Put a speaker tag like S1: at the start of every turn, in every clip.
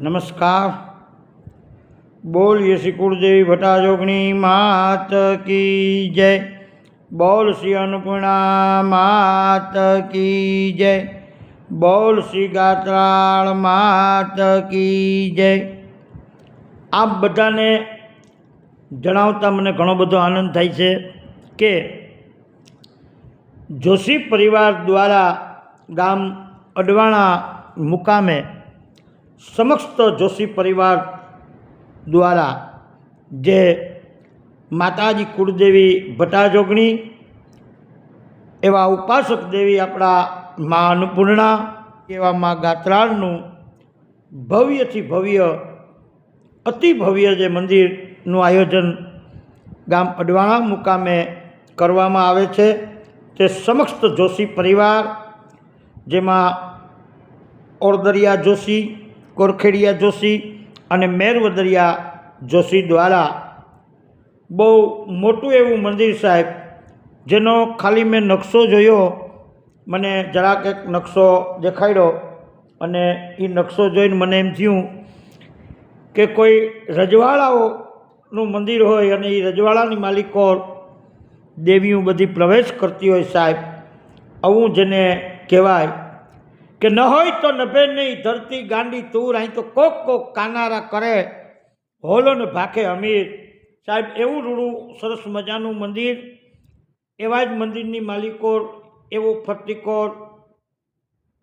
S1: નમસ્કાર. બોલીએ શ્રી કુળદેવી ભટ્ટાજોગણી માત કી જય. બોલ શ્રી અન્નપૂર્ણા માત કી જય. બોલ શ્રી ગાત્રાળ માત કી જય. આપ બધાને જણાવતા મને ઘણો બધો આનંદ થાય છે કે જોશી પરિવાર દ્વારા ગામ અડવાણા મુકામે સમસ્ત જોશી પરિવાર દ્વારા જે માતાજી કુળદેવી ભટ્ટાજોગણી એવા ઉપાસક દેવી આપણા મા અન્નપૂર્ણા એવા મા ગાત્રાળનું ભવ્યથી ભવ્ય, અતિ ભવ્ય જે મંદિરનું આયોજન ગામ અડવાણા મુકામે કરવામાં આવે છે. તે સમસ્ત જોશી પરિવાર, જેમાં ઓરદરિયા જોશી કોરખેડિયા જોશી અને મેરવદરિયા જોશી દ્વારા બહુ મોટું એવું મંદિર સાહેબ, જેનો ખાલી મેં નકશો જોયો, મને જરાક એક નકશો દેખાડ્યો અને એ નકશો જોઈને મને એમ થયું કે કોઈ રજવાડાઓનું મંદિર હોય અને એ રજવાડાની માલિકો દેવીઓ બધી પ્રવેશ કરતી હોય સાહેબ, આવું જેને કહેવાય કે ન હોય તો નભે નહીં, ધરતી ગાંડી તૂર, અહીં તો કોક કોક કાનારા કરે. હોલો ને ભાખે અમીર. સાહેબ, એવું રૂડું સરસ મજાનું મંદિર, એવા જ મંદિરની માલિકો એવો ફરતીકોર,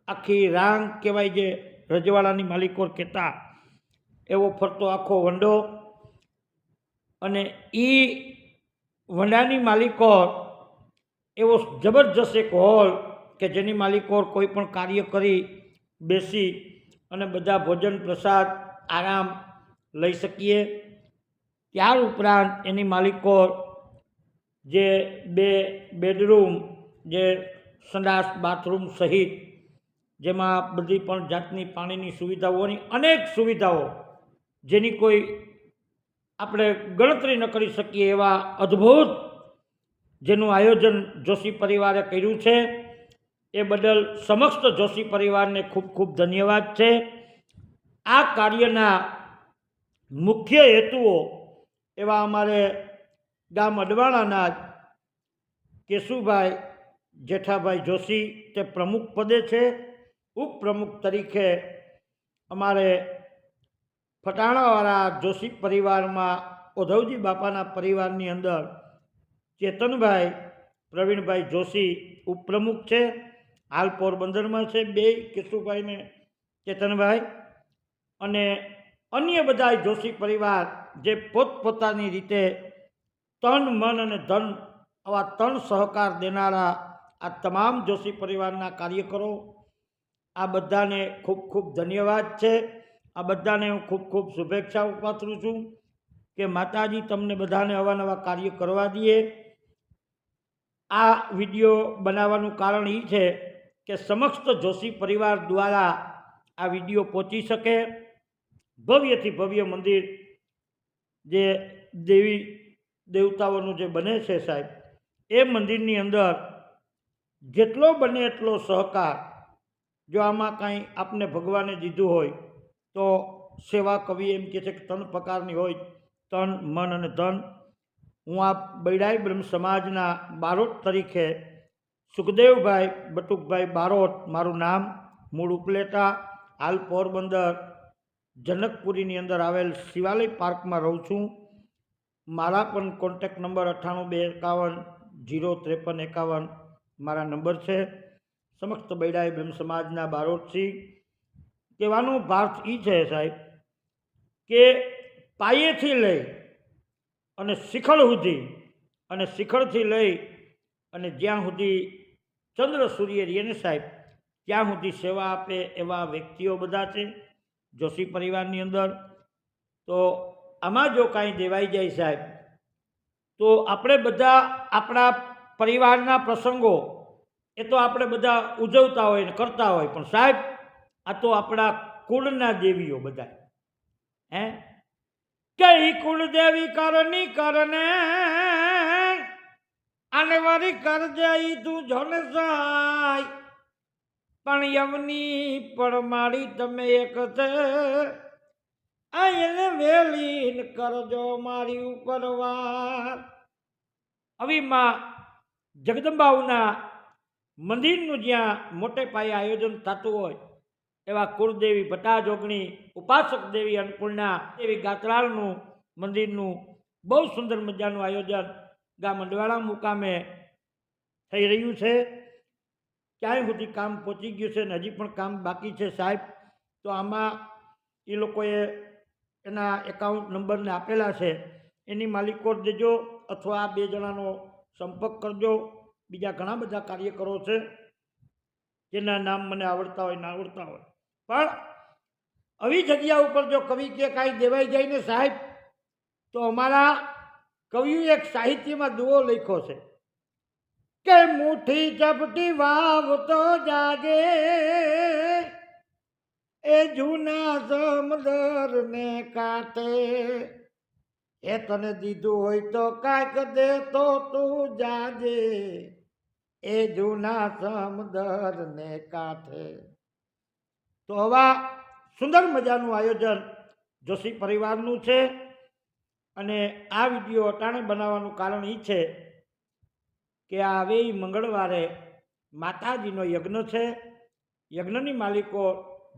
S1: આખી રાંગ કહેવાય જે રજવાડાની માલિકોર કહેતા, એવો ફરતો આખો વંડો. અને એ વંડાની માલિકોર એવો જબરજસ્ત એક હોલ કે જેની માલિકો કોઈ પણ કાર્ય કરી બેસી અને બધા ભોજન, પ્રસાદ, આરામ લઈ શકીએ. ત્યાર ઉપરાંત એની માલિકો જે બે બેડરૂમ, જે સંડાસ, બાથરૂમ સહિત જેમાં બધી પણ જાતની પાણીની સુવિધાઓની અનેક સુવિધાઓ જેની કોઈ આપણે ગણતરી ન કરી શકીએ એવા અદ્ભુત જેનું આયોજન જોશી પરિવારે કર્યું છે. એ બદલ સમસ્ત જોશી પરિવારને ખૂબ ખૂબ ધન્યવાદ છે. આ કાર્યના મુખ્ય હેતુઓ એવા અમારે ગામ અડવાણાના જ કેશુભાઈ જેઠાભાઈ જોશી તે પ્રમુખ પદે છે. ઉપપ્રમુખ તરીકે અમારે ફટાણાવાળા જોશી પરિવારમાં ઓધવજી બાપાના પરિવારની અંદર ચેતનભાઈ, પ્રવીણભાઈ જોશી ઉપપ્રમુખ છે. હાલ પોરબંદરમાં છે બે કેશુભાઈ ને ચેતનભાઈ અને અન્ય બધા જોશી પરિવાર જે પોતપોતાની રીતે તન, મન અને ધન આવા ત્રણ સહકાર દેનારા આ તમામ જોશી પરિવારના કાર્યકરો, આ બધાને ખૂબ ખૂબ ધન્યવાદ છે. આ બધાને હું ખૂબ ખૂબ શુભેચ્છાઓ પાથરું છું કે માતાજી તમને બધાને અવાનવા કાર્ય કરવા દઈએ. આ વીડિયો બનાવવાનું કારણ એ છે કે સમસ્ત જોશી પરિવાર દ્વારા આ વીડિયો પહોંચી શકે. ભવ્યથી ભવ્ય મંદિર જે દેવી દેવતાઓનું જે બને છે સાહેબ, એ મંદિરની અંદર જેટલો બને એટલો સહકાર. જો આમાં કાંઈ આપને ભગવાને દીધું હોય, તો સેવા કવિ એમ કહે છે કે ત્રણ પ્રકારની હોય, તન, મન અને ધન. હું આ બૈડાઈ બ્રહ્મ સમાજના બારોટ તરીકે સુખદેવભાઈ બટુકભાઈ બારોટ, મારું નામ, મૂળ ઉપલેટા, હાલ પોરબંદર, જનકપુરીની અંદર આવેલ શિવાલય પાર્કમાં રહું છું. મારા પણ કોન્ટેક નંબર અઠ્ઠાણું બે એકાવન, જીરો ત્રેપન એકાવન મારા નંબર છે. સમસ્ત બૈડાઈ બ્રહ્મ સમાજના બારોટસિંહ કહેવાનો ભાર્થ એ છે સાહેબ કે પાયેથી લઈ અને શિખર સુધી અને શિખરથી લઈ અને જ્યાં સુધી ચંદ્ર સૂર્ય રિયને સાહેબ, ત્યાં સુધી સેવા આપે એવા વ્યક્તિઓ બધા છે, જોશી પરિવારની અંદર. તો આમાં જો કાંઈ દેવાઈ જાય સાહેબ, તો આપણે બધા આપણા પરિવારના પ્રસંગો, એ તો આપણે બધા ઉજવતા હોય ને કરતા હોય, પણ સાહેબ, આ તો આપણા કુળના દેવીઓ બધા. હે? કઈ કુળદેવી કરની કરને આને વારી કર જાય, તું જોને સાય પણ યવની પરમાળી તમે એક છે. આ એને વેલીન કરજો મારી ઉપર વાર. અવીમાં જગદંબાઓના મંદિરનું જ્યાં મોટે પાયે આયોજન થતું હોય, એવા કુળદેવી ભટ્ટા જોગણી ઉપાસક દેવી અન્નપૂર્ણા એવી ગાત્રાળનું મંદિરનું બહુ સુંદર મજાનું આયોજન ગામ અડવાળા મુકામે થઈ રહ્યું છે. ક્યાંય સુધી કામ પહોંચી ગયું છે ને હજી પણ કામ બાકી છે સાહેબ, તો આમાં એ લોકોએ એના એકાઉન્ટ નંબરને આપેલા છે. એની માલિકો દેજો અથવા આ બે જણાનો સંપર્ક કરજો. બીજા ઘણા બધા કાર્યકરો છે, જેના નામ મને આવડતા હોય ના આવડતા હોય. પણ આવી જગ્યા ઉપર જો કવિ કે કાંઈ દેવાઈ જાય ને સાહેબ, તો અમારા કવિએ એક સાહિત્યમાં દુઓ લખ્યો છે. કે મુઠ્ઠી ચપટી વાવ તો જાગે, એ જૂના સમદર ને કાંઠે એ તને દીધું હોય તો કાંઈક દે તો તું જાજે એ જૂના સમદર ને કાંઠે તો આવા સુંદર મજાનું આયોજન જોશી પરિવારનું છે. અને આ વીડિયો અટાણે બનાવવાનું કારણ એ છે કે આ હવે મંગળવારે માતાજીનો યજ્ઞ છે. યજ્ઞની માલિકો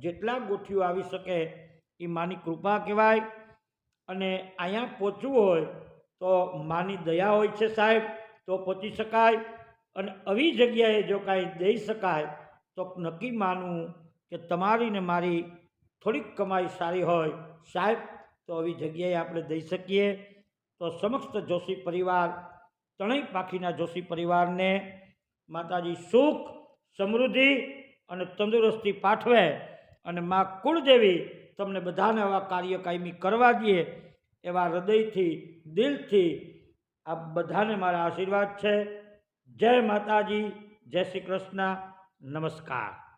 S1: જેટલા ગોઠીઓ આવી શકે એ માની કૃપા કહેવાય. અને અહીંયા પહોંચવું હોય તો માની દયા હોય છે સાહેબ, તો પહોંચી શકાય. અને આવી જગ્યાએ જો કાંઈ દઈ શકાય, તો નક્કી માનવું કે તમારી ને મારી થોડીક કમાઈ સારી હોય. સાહેબ તો આવી જગ્યાએ આપણે દઈ શકીએ. તો સમસ્ત જોશી પરિવાર, ત્રણેય પાખીના જોશી પરિવારને માતાજી સુખ, સમૃદ્ધિ અને તંદુરસ્તી પાઠવે અને મા કુળદેવી તમને બધાને આવા કાર્ય કાયમી કરવા દે એવા હૃદયથી, દિલથી આ બધાને મારા આશીર્વાદ છે. જય માતાજી, જય શ્રી કૃષ્ણ. નમસ્કાર.